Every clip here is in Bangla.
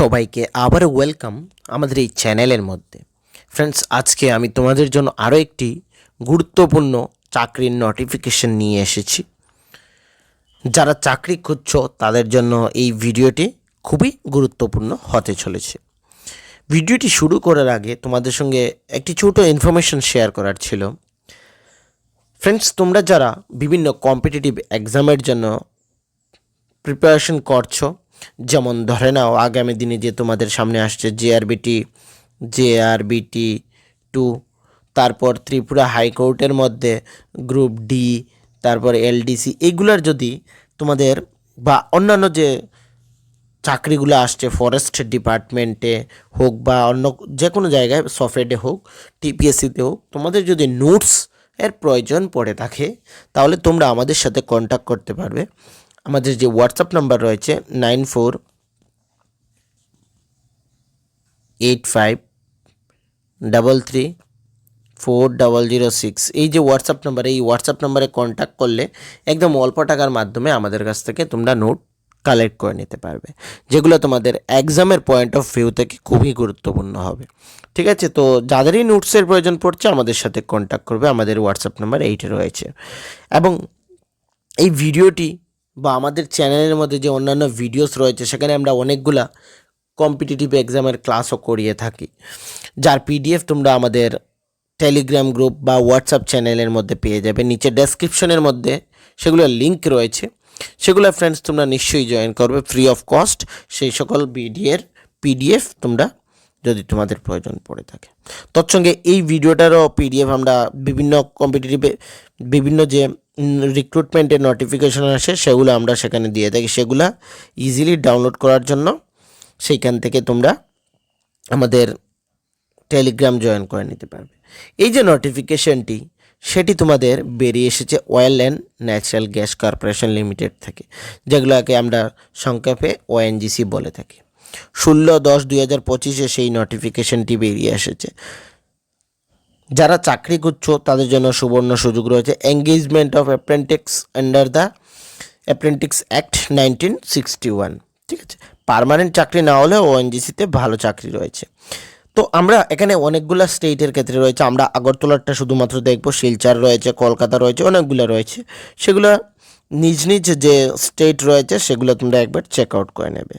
সবাইকে আবার ওয়েলকাম আমাদের এই চ্যানেলের মধ্যে। ফ্রেন্ডস আজকে আমি তোমাদের জন্য আরও একটি গুরুত্বপূর্ণ চাকরির নোটিফিকেশন নিয়ে এসেছি। যারা চাকরি খুঁজছ, তাদের জন্য এই ভিডিওটি খুবই গুরুত্বপূর্ণ হতে চলেছে। ভিডিওটি শুরু করার আগে তোমাদের সঙ্গে একটি ছোট ইনফরমেশন শেয়ার করার ছিল। ফ্রেন্ডস তোমরা যারা বিভিন্ন কম্পিটিটিভ এক্সামের জন্য প্রিপারেশন করছ যেমন ধরে নাও, আগামী দিনে যে তোমাদের সামনে আসছে জেআরবিটি জেআরবিটি টু তারপর ত্রিপুরা হাইকোর্টের মধ্যে গ্রুপ ডি তারপর এলডিসি এইগুলার যদি তোমাদের বা অন্যান্য যে চাকরিগুলো আসছে ফরেস্ট ডিপার্টমেন্টে হোক বা অন্য যে কোনো জায়গায় সফটওয়্যারে হোক টিপিএসসিতে হোক, তোমাদের যদি নোটস এর প্রয়োজন পড়ে থাকে, তাহলে তোমরা আমাদের সাথে কন্ট্যাক্ট করতে পারবে। আমাদের যে হোয়াটসঅ্যাপ নাম্বার রয়েছে nine four eight five double three four double zero six এই যে হোয়াটসঅ্যাপ নাম্বার এই হোয়াটসঅ্যাপ নাম্বারে কন্ট্যাক্ট করলে একদম অল্প টাকার মাধ্যমে আমাদের কাছ থেকে তোমরা নোট কালেক্ট করে নিতে পারবে, যেগুলো তোমাদের এক্সামের পয়েন্ট অফ ভিউ থেকে খুবই গুরুত্বপূর্ণ হবে। ঠিক আছে? তো যাদেরই নোটসের প্রয়োজন পড়ছে আমাদের সাথে কন্ট্যাক্ট করবে, আমাদের হোয়াটসঅ্যাপ নাম্বার এইটে রয়েছে। এবং এই ভিডিওটি বা আমাদের চ্যানেলের মধ্যে যে অন্যান্য ভিডিওস রয়েছে, সেখানে আমরা অনেকগুলা কম্পিটিটিভ এক্সামের ক্লাসও করিয়ে থাকি। যার পিডিএফ তোমরা আমাদের টেলিগ্রাম গ্রুপ বা হোয়াটসঅ্যাপ চ্যানেলের মধ্যে পেয়ে যাবে। নিচে ডেসক্রিপশনের মধ্যে সেগুলোর লিঙ্ক রয়েছে। সেগুলো ফ্রেন্ডস তোমরা নিশ্চয়ই জয়েন করবে ফ্রি অফ কস্ট সেই সকল বিডিএর পিডিএফ তোমরা যদি তোমাদের প্রয়োজন পড়ে থাকে। তৎসঙ্গে এই ভিডিওটারও পিডিএফ আমরা বিভিন্ন কম্পিটিটিভে বিভিন্ন যে রিক্রুটমেন্টের নোটিফিকেশন আসে, সেগুলো আমরা সেখানে দিয়ে থাকি। সেগুলো ইজিলি ডাউনলোড করার জন্য সেইখান থেকে তোমরা আমাদের টেলিগ্রাম জয়েন করে নিতে পারবে। এই যে নোটিফিকেশনটি সেটি তোমাদের বেরিয়ে এসেছে oil and natural gas corporation limited থেকে, যেগুলোকে আমরা সংক্ষেপে ওএনজিসি বলে থাকি। ষোলো দশ দুই হাজার পঁচিশে সেই নোটিফিকেশনটি বেরিয়ে এসেছে। যারা চাকরি করছ তাদের জন্য সুবর্ণ সুযোগ রয়েছে। Engagement of apprentices under the apprentices act nineteen sixty one ঠিক আছে? পারমানেন্ট চাকরি না হলেও ওএনজিসিতে ভালো চাকরি রয়েছে। তো আমরা এখানে অনেকগুলো স্টেটের ক্ষেত্রে রয়েছে। আমরা আগরতলারটা শুধুমাত্র দেখব, শিলচর রয়েছে, কলকাতা রয়েছে, অনেকগুলো রয়েছে। সেগুলো নিজ নিজ যে স্টেট রয়েছে, সেগুলো তোমরা একবার চেক আউট করে নেবে।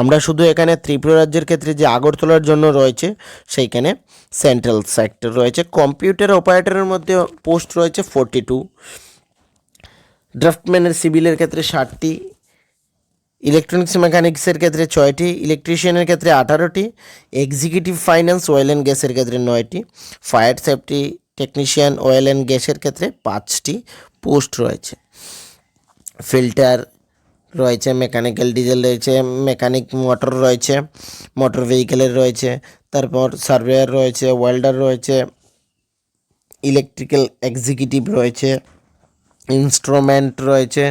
আমরা শুধু এখানে ত্রিপুরা রাজ্যের ক্ষেত্রে যে আগরতলার জন্য রয়েছে, সেইখানে সেন্ট্রাল সেক্টর রয়েছে। কম্পিউটার অপারেটরের মধ্যে পোস্ট রয়েছে ফোরটি টু ড্রাফটম্যানের সিভিলের ক্ষেত্রে ষাটটি। ইলেকট্রনিক্স মেকানিক্সের ক্ষেত্রে ছয়টি ইলেকট্রিশিয়ানের ক্ষেত্রে আঠারোটি এক্সিকিউটিভ ফাইন্যান্স অয়েল অ্যান্ড গ্যাসের ক্ষেত্রে নয়টি fire safety technician oil and গ্যাসের ক্ষেত্রে পাঁচটি পোস্ট রয়েছে। ফিল্টার রয়েছে মেকানিক্যাল ডিজেল রয়েছে মেকানিক মোটর রয়েছে মোটর ভেহিকেলের রয়েছে, তারপর সার্ভেয়ার রয়েছে ওয়েল্ডার রয়েছে ইলেকট্রিক্যাল এক্সিকিউটিভ রয়েছে ইনস্ট্রুমেন্ট রয়েছে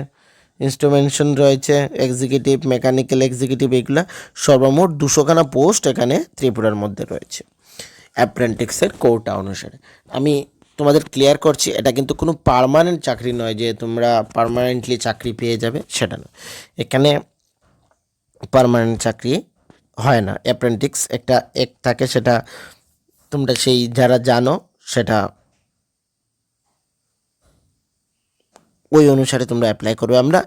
ইনস্ট্রুমেন্টেশন রয়েছে এক্সিকিউটিভ মেকানিক্যাল এক্সিকিউটিভ এগুলো সর্বমোট দুশোখানা পোস্ট এখানে ত্রিপুরার মধ্যে রয়েছে। অ্যাপ্রেন্টিক্সের কোটা অনুসারে। আমি তোমাদের ক্লিয়ার করছি, এটা কিন্তু কোনো পার্মানেন্ট চাকরি নয় যে তোমরা পার্মানেন্টলি চাকরি পেয়ে যাবে, সেটা নয়। এখানে পার্মানেন্ট চাকরি হয় না। অ্যাপ্রেন্টিক্স একটা এক থাকে, সেটা তোমরা সেই যারা জানো, সেটা ওই অনুসারে তোমরা অ্যাপ্লাই করবে। আমরা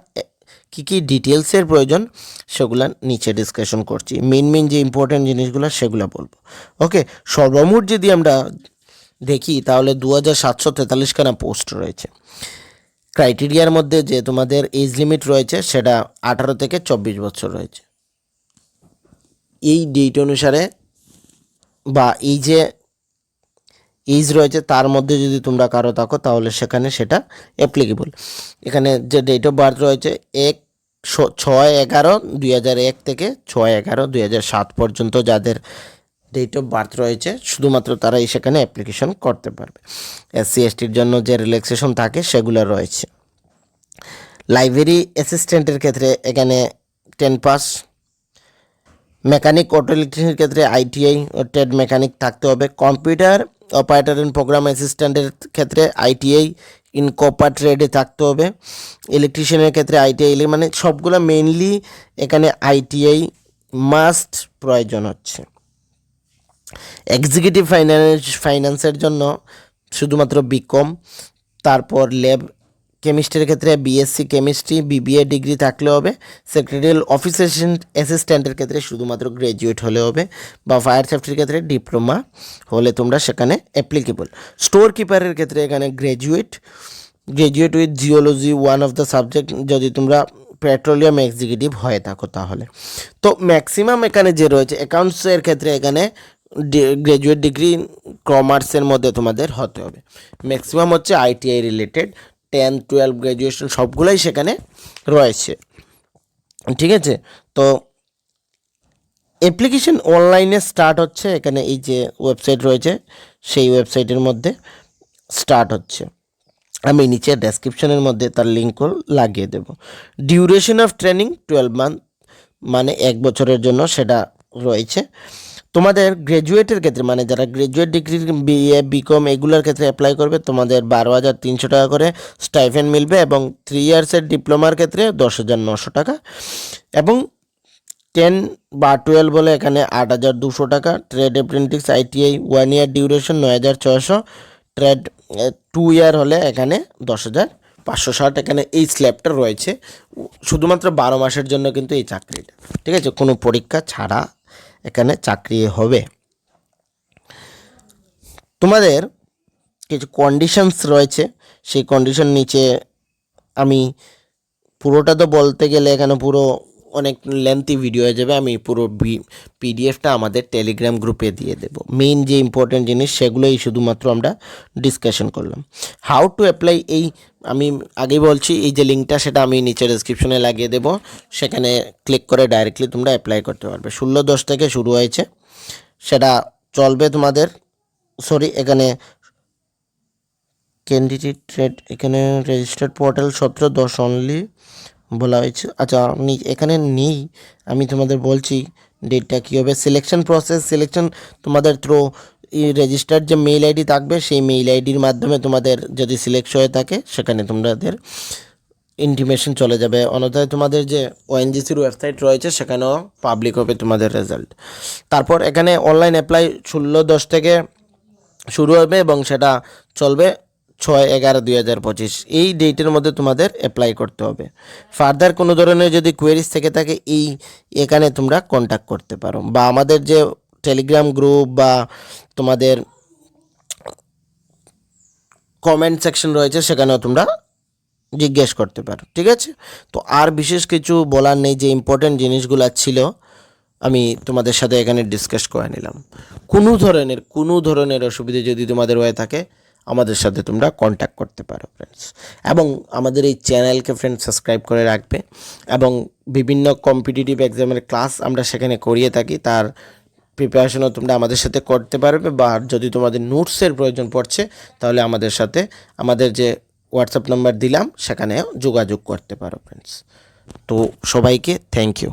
কী কী ডিটেলসের প্রয়োজন সেগুলো নিচে ডিসকাশন করছি। মেন মেন যে ইম্পর্টেন্ট জিনিসগুলো সেগুলো বলব। ওকে সর্বমোট যদি আমরা দেখি, তাহলে দু হাজার সাতশো তেতাল্লিশখানা পোস্ট রয়েছে। ক্রাইটেরিয়ার মধ্যে যে তোমাদের এজ লিমিট রয়েছে, সেটা আঠারো থেকে চব্বিশ বছর রয়েছে। এই ডেট অনুসারে বা এই যে এজ রয়েছে, তার মধ্যে যদি তোমরা কারও থাকো, তাহলে সেখানে সেটা অ্যাপ্লিকেবল এখানে যে ডেট অফ বার্থ রয়েছে, এক ছয় এগারো দুই হাজার এক থেকে ছয় এগারো দুই হাজার সাত পর্যন্ত যাদের ডেট অফ বার্থ রয়েছে, শুধুমাত্র তারাই সেখানে অ্যাপ্লিকেশন করতে পারবে। এসসি এসটির জন্য যে রিল্যাক্সেশন থাকে, সেগুলো রয়েছে। লাইব্রেরি অ্যাসিস্ট্যান্টের ক্ষেত্রে এখানে টেন পাস মেকানিক অটো ইলেকট্রিকের ক্ষেত্রে আইটিআই ও ট্রেড মেকানিক থাকতে হবে। কম্পিউটার অপারেটর ইন প্রোগ্রাম অ্যাসিস্ট্যান্টের ক্ষেত্রে আইটিআই ইন কপার ট্রেডে থাকতে হবে। ইলেকট্রিশিয়ানের ক্ষেত্রে আইটিআই মানে সবগুলো মেইনলি এখানে আইটিআই মাস্ট প্রয়োজন হচ্ছে। এক্সিকিউটিভ ফাইন্যান্স, ফাইন্যান্সের জন্য শুধুমাত্র বিকম, তারপর ল্যাব কেমিস্ট্রির ক্ষেত্রে বিএসসি কেমিস্ট্রি বিবিএ ডিগ্রি থাকলে হবে। সেক্রেটারিয়াল অফিস অ্যাসিস্ট্যান্টের ক্ষেত্রে শুধুমাত্র গ্র্যাজুয়েট হলে হবে বা ফায়ার সেফটির ক্ষেত্রে ডিপ্লোমা হলে তোমরা সেখানে অ্যাপ্লিকেবল স্টোর কিপারের ক্ষেত্রে এখানে graduate graduate with geology one of the subject যদি তোমরা পেট্রোলিয়াম এক্সিকিউটিভ হয়ে থাকো তাহলে। তো ম্যাক্সিমাম এখানে যে রয়েছে অ্যাকাউন্টসের ক্ষেত্রে এখানে গ্র্যাজুয়েট ডিগ্রি কমার্সের মধ্যে তোমাদের হতে হবে। ম্যাক্সিমাম হচ্ছে ITI related ten twelve graduation সবগুলোই সেখানে রয়েছে। ঠিক আছে? তো অ্যাপ্লিকেশন অনলাইনে স্টার্ট হচ্ছে, এখানে এই যে ওয়েবসাইট রয়েছে, সেই ওয়েবসাইটের মধ্যে স্টার্ট হচ্ছে। আমি নিচে ডেসক্রিপশনের মধ্যে তার লিঙ্কও লাগিয়ে দেব। Duration of training twelve month মানে এক বছরের জন্য সেটা রয়েছে। তোমাদের গ্র্যাজুয়েটের ক্ষেত্রে মানে যারা গ্র্যাজুয়েট ডিগ্রি বিএ বিকম এগুলোর ক্ষেত্রে অ্যাপ্লাই করবে, তোমাদের বারো হাজার তিনশো টাকা করে স্টাইফেন মিলবে এবং থ্রি ইয়ার্সের ডিপ্লোমার ক্ষেত্রে দশ হাজার নশো টাকা এবং টেন বা টুয়েলভ বলে এখানে আট হাজার দুশো টাকা। Trade apprentice ITI one year duration নয় হাজার ছয়শো। ট্রেড টু ইয়ার হলে এখানে দশ হাজার পাঁচশো ষাট। এখানে এই স্ল্যাবটা রয়েছে, শুধুমাত্র বারো মাসের জন্য কিন্তু এই চাকরিটা। ঠিক আছে? কোনো পরীক্ষা ছাড়া এখানে চাকরি হবে। তোমাদের কিছু কন্ডিশনস রয়েছে। সেই কন্ডিশন নিচে আমি পুরোটা তো বলতে গেলে এখানে পুরো অনেক লেন্থি ভিডিও হয়ে যাবে, আমি পুরো পিডিএফটা আমাদের টেলিগ্রাম গ্রুপে দিয়ে দেবো। মেইন যে ইম্পর্টেন্ট জিনিস, সেগুলোই শুধুমাত্র আমরা ডিসকাশন করলাম। হাউ টু অ্যাপ্লাই এই, আমি আগেই বলছি, এই যে লিঙ্কটা সেটা আমি নিচে ডিসক্রিপশনে লাগিয়ে দেবো। সেখানে ক্লিক করে ডাইরেক্টলি তোমরা অ্যাপ্লাই করতে পারবে। ষোলো দশ থেকে শুরু হয়েছে। সেটা চলবে তোমাদের সরি এখানে ক্যান্ডিডেট এখানে রেজিস্টার্ড পোর্টাল সতেরো, দশ অনলি বলা হয়েছে। আচ্ছা এখানে নেই, আমি তোমাদের বলছি ডেটটা কী হবে। সিলেকশন প্রসেস সিলেকশন তোমাদের থ্রো রেজিস্টার্ড যে মেইল আইডি থাকবে, সেই মেইল আইডির মাধ্যমে তোমাদের যদি সিলেক্ট হয়ে থাকে, সেখানে তোমাদের ইন্টিমেশন চলে যাবে। অন্যথায় তোমাদের যে ওএনজিসির ওয়েবসাইট রয়েছে, সেখানেও পাবলিক হবে তোমাদের রেজাল্ট তারপর এখানে অনলাইন অ্যাপ্লাই ষোলো দশ থেকে শুরু হবে এবং সেটা চলবে। ছয় এগারো দুই হাজার পঁচিশ। এই ডেটের মধ্যে তোমাদের অ্যাপ্লাই করতে হবে। ফার্দার কোনো ধরনের যদি কোয়েরিজ থেকে থাকে, এই এখানে তোমরা কন্ট্যাক্ট করতে পারো। বা আমাদের যে টেলিগ্রাম গ্রুপ বা তোমাদের কমেন্ট সেকশন রয়েছে, সেখানেও তোমরা জিজ্ঞেস করতে পারো। ঠিক আছে? তো আর বিশেষ কিছু বলার নেই, যে ইম্পর্টেন্ট জিনিসগুলো ছিল, আমি তোমাদের সাথে এখানে ডিসকাস করে নিলাম। কোনো ধরনের কোনো ধরনের অসুবিধে যদি তোমাদের হয়ে থাকে আমাদের সাথে তোমরা কন্ট্যাক্ট করতে পারো ফ্রেন্ডস এবং আমাদের এই চ্যানেলকে ফ্রেন্ড সাবস্ক্রাইব করে রাখবে। এবং বিভিন্ন কম্পিটিটিভ এক্সামের ক্লাস আমরা সেখানে করিয়ে থাকি। তার প্রিপারেশনও তোমরা আমাদের সাথে করতে পারবে। বা যদি তোমাদের নোটসের প্রয়োজন পড়ছে, তাহলে আমাদের সাথে আমাদের যে হোয়াটসঅ্যাপ নাম্বার দিলাম, সেখানেও যোগাযোগ করতে পারো ফ্রেন্ডস তো সবাইকে থ্যাংক ইউ